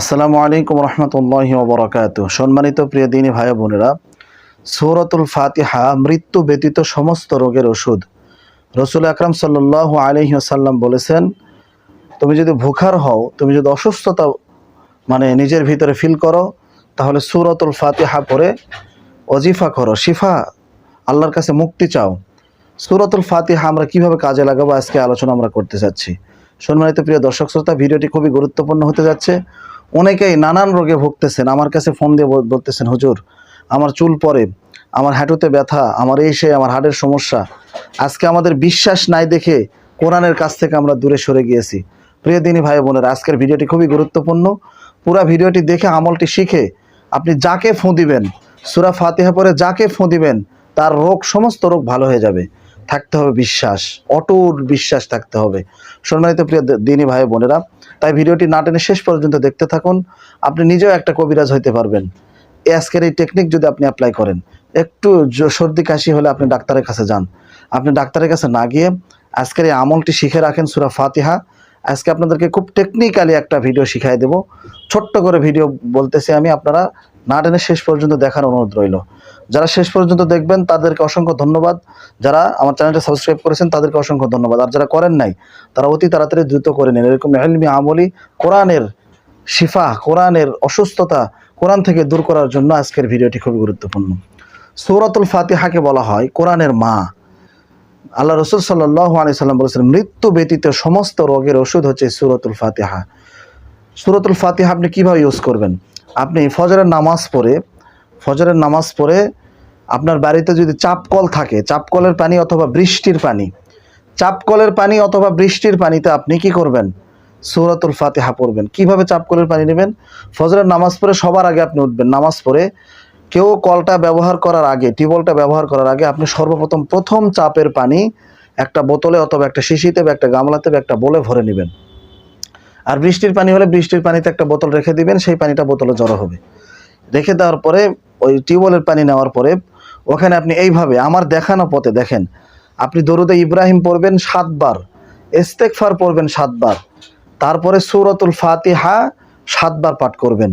আসসালামু আলাইকুম রহমতুল্লাহ বরকাত সম্মানিত প্রিয় দিনী ভাই বোনেরা, সৌরতুল ফাতিহা মৃত্যু ব্যতীত সমস্ত রোগের ওষুধ। রসুল আকরাম সাল্লাহ আলহিহাসাল্লাম বলেছেন, তুমি যদি ভুখার হও, তুমি যদি অসুস্থতা মানে নিজের ভিতরে ফিল করো, তাহলে সুরতুল ফাতিহা পরে অজিফা করো, শিফা, আল্লাহর কাছে মুক্তি চাও। সুরতুল ফাতিহা আমরা কীভাবে কাজে লাগাবো? আজকে আলোচনা আমরা করতে চাচ্ছি সম্মানিত প্রিয় দর্শক শ্রোতা, ভিডিওটি খুবই গুরুত্বপূর্ণ হতে যাচ্ছে। অনেকেই নানান রোগে ভুগতেছেন। আমার কাছে ফোন দিয়ে বল- বলতেছেন, হুজুর, আমার চুল পরে আমার হাঁটুতে ব্যথা, আমার এই সেই আমার হাড়ের সমস্যা। আজকে আমাদের বিশ্বাস নাই দেখে কোরআনের কাছ থেকে আমরা দূরে সরে গিয়েছি। প্রিয় দিনী ভাই বোনেরা, আজকের ভিডিওটি খুবই গুরুত্বপূর্ণ। পুরো ভিডিওটি দেখে, আমলটি শিখে আপনি যাকে ফোঁ দিবেন, সুরা ফাতিহা পরে যাকে ফোঁ দিবেন, তার রোগ, সমস্ত রোগ ভালো হয়ে যাবে। থাকতে হবে বিশ্বাস, অটুট বিশ্বাস থাকতে হবে। সম্মানিত প্রিয় দিনী ভাই বোনেরা, তাই ভিডিওটি না টেনে শেষ পর্যন্ত দেখতে থাকুন। আপনি নিজেও একটা কবিরাজ হইতে পারবেন। আজকের এই টেকনিক যদি আপনি অ্যাপ্লাই করেন, একটু সর্দি কাশি হলে আপনি ডাক্তারের কাছে যান। আপনি ডাক্তারের কাছে না গিয়ে আজকের এই আমলটি শিখে রাখেন সুরা ফাতিহা। আজকে আপনাদেরকে খুব টেকনিক্যালি একটা ভিডিও শিখাই দেব। ছোট্ট করে ভিডিও বলতেছি আমি, আপনারা না টেনে শেষ পর্যন্ত দেখার অনুরোধ রইল। যারা শেষ পর্যন্ত দেখবেন, তাদেরকে অসংখ্য ধন্যবাদ। যারা আমার চ্যানেলটা সাবস্ক্রাইব করেছেন, তাদেরকে অসংখ্য ধন্যবাদ। আর যারা করেন নাই, তারা অতি তাড়াতাড়ি দ্রুত করে নেন। এরকম এলমি আমলি কোরআনের শিফা, কোরআনের অসুস্থতা, কোরআন থেকে দূর করার জন্য আজকের ভিডিওটি খুবই গুরুত্বপূর্ণ। সৌরাতুল ফাতিহাকে বলা হয় কোরআনের মা। আল্লাহ রসুল সাল্লাহ সাল্লাম বলেছেন, মৃত্যু ব্যতীত সমস্ত রোগের ওষুধ হচ্ছে সুরতুল ফাতিহা। সুরতুল ফাতিহা আপনি কীভাবে ইউজ করবেন? আপনি ফজরের নামাজ পড়ে, ফজরের নামাজ পড়ে আপনার বাড়িতে যদি চাপকল থাকে, চাপকলের পানি অথবা বৃষ্টির পানি, চাপকলের পানি অথবা বৃষ্টির পানিতে আপনি কি করবেন? সূরাতুল ফাতিহা পড়বেন। কীভাবে চাপকলের পানি নেবেন? ফজরের নামাজ পড়ে সবার আগে আপনি উঠবেন। নামাজ পড়ে কেউ কলটা ব্যবহার করার আগে, টিউবওয়েলটা ব্যবহার করার আগে আপনি সর্বপ্রথম প্রথম চাপের পানি একটা বোতলে অথবা একটা শিশিতে বা একটা গামলাতে বা একটা বলে ভরে নেবেন। আর বৃষ্টির পানি হলে বৃষ্টির পানিতে একটা বোতল রেখে দিবেন, সেই পানিটা বোতলে জড়ো হবে। রেখে দেওয়ার পরে, ওই টিউবওয়েলের পানি নেওয়ার পরে, ওখানে আপনি এইভাবে, আমার দেখানো পথে দেখেন, আপনি দরুদে ইব্রাহিম পড়বেন সাতবার ইস্তেকফার পড়বেন সাতবার, তারপরে সূরাতুল ফাতিহা সাতবার পাঠ করবেন।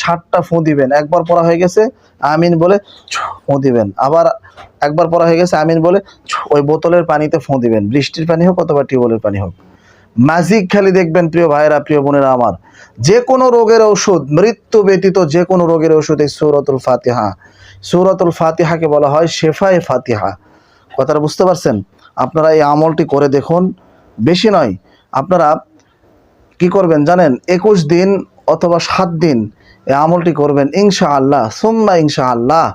ষাটটা ফোঁ দিবেন। একবার পড়া হয়ে গেছে, আমিন বলে ফোঁ দিবেন। আবার একবার পড়া হয়ে গেছে, আমিন বলে ওই বোতলের পানিতে ফোঁ দিবেন। বৃষ্টির পানি হোক অথবা টিউবওয়েলের পানি হোক। ম্যাজিক খালি দেখবেন, প্রিয় ভাইরা প্রিয় বোনেরা আমার। যে কোনো রোগের ঔষধ মৃত্যু ব্যতীত যে কোনো রোগের ঔষধ এই সৌরতুল ফাতিহা। সৌরতুল ফাতিহাকে বলা হয় শেফায়ে ফাতিহা। কথাটা বুঝতে পারছেন? আপনারা এই আমলটি করে দেখুন। বেশি নয়, আপনারা কি করবেন জানেন? একুশ দিন অথবা সাত দিন এই আমলটি করবেন ইনশা আল্লাহ সুম্মা ইনশা আল্লাহ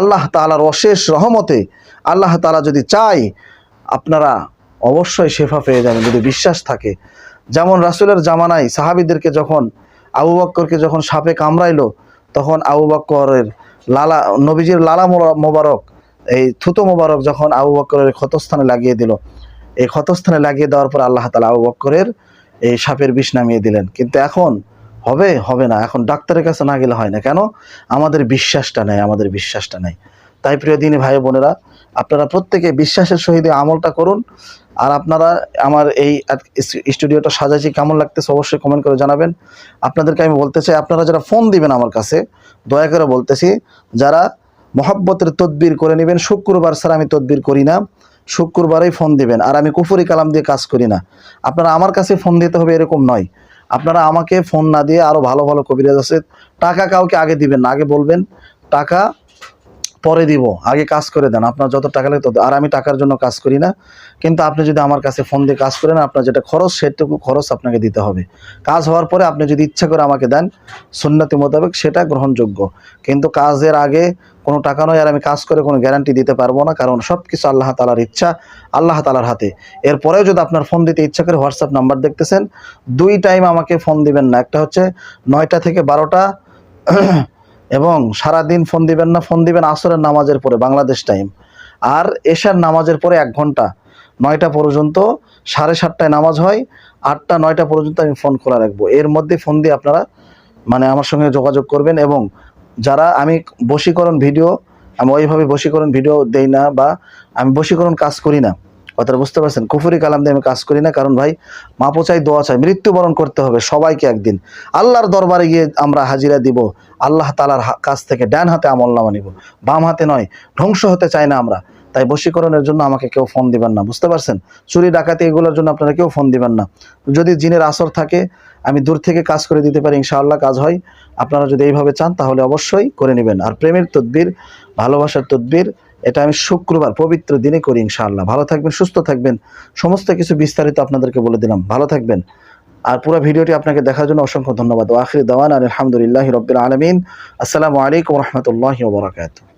আল্লাহ তালার অশেষ রহমতে, আল্লাহ তালা যদি চায়, আপনারা অবশ্যই শেফা পেয়ে যাবেন যদি বিশ্বাস থাকে। যেমন রাসুলের জামানায় সাহাবিদেরকে যখন, আবু বক্করকে যখন সাপে কামড়াইলো, তখন আবু বক্করের লালা, নবীজির লালা মোবারক, এই থুতো মোবারক যখন আবু বক্করের ক্ষতস্থানে লাগিয়ে দিল, এই ক্ষতস্থানে লাগিয়ে দেওয়ার পর আল্লাহ তালা আবু বক্করের এই সাপের বিষ নামিয়ে দিলেন। কিন্তু এখন হবে হবে না। এখন ডাক্তারের কাছে না গেলে হয় না। কেন? আমাদের বিশ্বাসটা নেই, আমাদের বিশ্বাসটা নেই। তাই প্রিয় দিনী ভাই বোনেরা, আপনারা প্রত্যেকে বিশ্বাসের সহিত আমলটা করুন। আর আপনারা আমার এই স্টুডিওটা সাজাইছি, কেমন লাগতেছে অবশ্যই কমেন্ট করে জানাবেন। আপনাদেরকে আমি বলতে চাই, আপনারা যারা ফোন দিবেন আমার কাছে, দয়া করে বলতেছি, যারা মহাব্বতের তদবির করে নেবেন, শুক্রবার স্যার আমি তদবির করি না। শুক্রবারেই ফোন দিবেন। আর আমি কুফুরি কালাম দিয়ে কাজ করি না। আপনারা আমার কাছে ফোন দিতে হবে এরকম নয়। আপনারা আমাকে ফোন না দিয়ে আরও ভালো ভালো কবিরাজ আছে, টাকা কাউকে আগে দিবেন না, আগে বলবেন, টাকা পরে দিব, আগে কাজ করে দেন। আপনার যত টাকা লাগে তত আর আমি টাকার জন্য কাজ করি না। কিন্তু আপনি যদি আমার কাছে ফোন দিয়ে কাজ করেন, আপনার যেটা খরচ সেটুকু খরচ আপনাকে দিতে হবে। কাজ হওয়ার পরে আপনি যদি ইচ্ছা করে আমাকে দেন, সুন্নতি মোতাবেক সেটা গ্রহণযোগ্য। কিন্তু কাজের আগে কোনো টাকা নয় আর আমি কাজ করে কোনো গ্যারান্টি দিতে পারব না, কারণ সব কিছু আল্লাহ তালার ইচ্ছা, আল্লাহ তালার হাতে। এরপরেও যদি আপনার ফোন দিতে ইচ্ছা করে হোয়াটসঅ্যাপ নাম্বার দেখতেছেন, দুই টাইম আমাকে ফোন দিবেন না। একটা হচ্ছে নয়টা থেকে বারোটা এবং সারা দিন ফোন দিবেন না, ফোন দিবেন আসরের নামাজের পরে, বাংলাদেশ টাইম আর এশার নামাজের পরে এক ঘণ্টা, নয়টা পর্যন্ত, সাড়ে সাতটায় নামাজ হয়, আটটা, নয়টা পর্যন্ত আমি ফোন খোলা রাখব। এর মধ্যে ফোন দিয়ে আপনারা মানে আমার সঙ্গে যোগাযোগ করবেন এবং যারা আমি বশীকরণ ভিডিও আমি ওইভাবে বশীকরণ ভিডিও দেই না বা আমি বশীকরণ কাজ করি না। কথাটা বুঝতে পারছেন? কুফুরি কালাম দিয়ে আমি কাজ করি না, কারণ ভাই মাপো চাই, দোয়া চাই, মৃত্যুবরণ করতে হবে সবাইকে একদিন। আল্লাহর দরবারে গিয়ে আমরা হাজিরা দিব, আল্লাহ তালার কাছ থেকে ডান হাতে আমল নামা নিব, বাম হাতে নয়, ধ্বংস হতে চাই না আমরা। তাই বশীকরণের জন্য আমাকে কেউ ফোন দিবেন না, বুঝতে পারছেন? চুরি, ডাকাতি এগুলোর জন্য আপনারা কেউ ফোন দিবেন না। যদি জিনের আসর থাকে, আমি দূর থেকে কাজ করে দিতে পারি, ইনশাআল্লাহ কাজ হয়। আপনারা যদি এইভাবে চান, তাহলে অবশ্যই করে নেবেন। আর প্রেমের তদ্বির, ভালোবাসার তদ্বির এটা আমি শুক্রবার পবিত্র দিনে করি ইনশাআল্লাহ। ভালো থাকবেন, সুস্থ থাকবেন। সমস্ত কিছু বিস্তারিত আপনাদেরকে বলে দিলাম। ভালো থাকবেন। আর পুরো ভিডিওটি আপনাকে দেখার জন্য অসংখ্য ধন্যবাদ। ও আখির দাওয়ান আলহামদুলিল্লাহ রবিল আলমিন। আসসালামু আলাইকুম রহমতুল্লাহ ওবরাকাতু